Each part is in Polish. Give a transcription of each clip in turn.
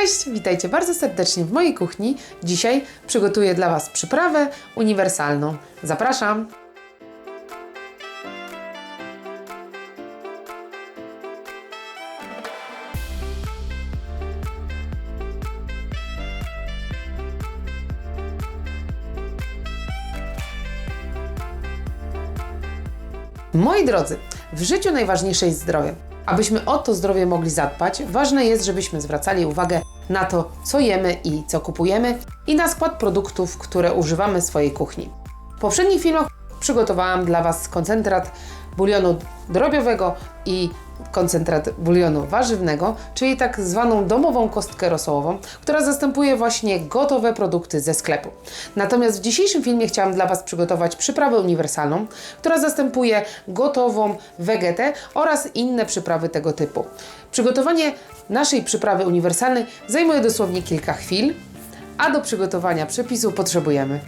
Cześć, witajcie bardzo serdecznie w mojej kuchni. Dzisiaj przygotuję dla Was przyprawę uniwersalną. Zapraszam! Moi drodzy, w życiu najważniejsze jest zdrowie. Abyśmy o to zdrowie mogli zadbać, ważne jest, żebyśmy zwracali uwagę na to, co jemy i co kupujemy i na skład produktów, które używamy w swojej kuchni. W poprzednich filmach przygotowałam dla Was koncentrat bulionu drobiowego i koncentrat bulionu warzywnego, czyli tak zwaną domową kostkę rosołową, która zastępuje właśnie gotowe produkty ze sklepu. Natomiast w dzisiejszym filmie chciałam dla Was przygotować przyprawę uniwersalną, która zastępuje gotową wegetę oraz inne przyprawy tego typu. Przygotowanie naszej przyprawy uniwersalnej zajmuje dosłownie kilka chwil, a do przygotowania przepisu potrzebujemy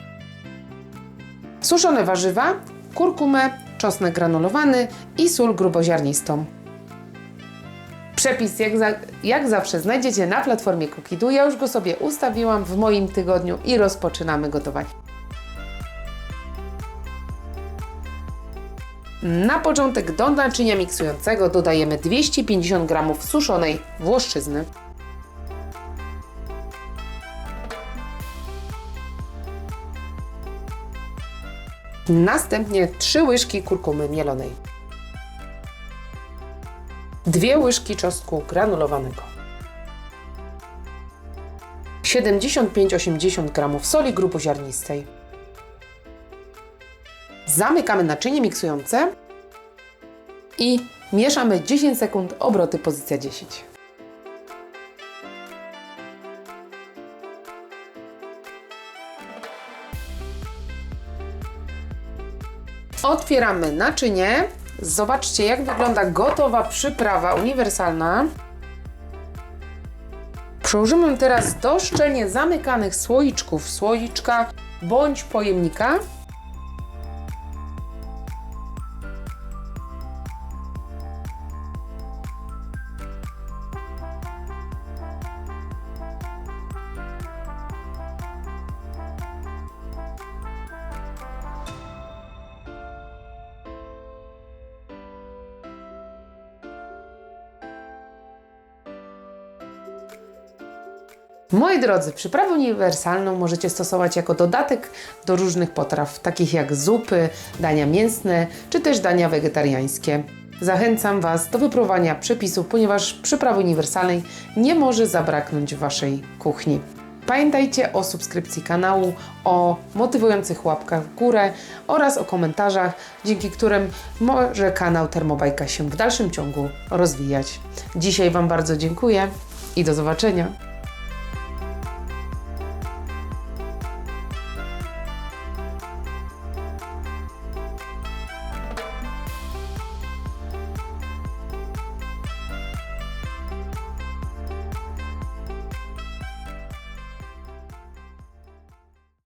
suszone warzywa, kurkumę, czosnek granulowany i sól gruboziarnistą. Przepis jak, za, jak zawsze znajdziecie na platformie Cookidu. Ja już go sobie ustawiłam w moim tygodniu i rozpoczynamy gotować. Na początek do naczynia miksującego dodajemy 250 g suszonej włoszczyzny. Następnie 3 łyżki kurkumy mielonej. 2 łyżki czosnku granulowanego. 75-80 g soli gruboziarnistej. Zamykamy naczynie miksujące i mieszamy 10 sekund obroty pozycja 10. Otwieramy naczynie. Zobaczcie, jak wygląda gotowa przyprawa uniwersalna. Przełożymy teraz do szczelnie zamykanych słoiczków słoiczka bądź pojemnika. Moi drodzy, przyprawę uniwersalną możecie stosować jako dodatek do różnych potraw, takich jak zupy, dania mięsne czy też dania wegetariańskie. Zachęcam Was do wypróbowania przepisów, ponieważ przyprawy uniwersalnej nie może zabraknąć w Waszej kuchni. Pamiętajcie o subskrypcji kanału, o motywujących łapkach w górę oraz o komentarzach, dzięki którym może kanał Termobajka się w dalszym ciągu rozwijać. Dzisiaj Wam bardzo dziękuję i do zobaczenia.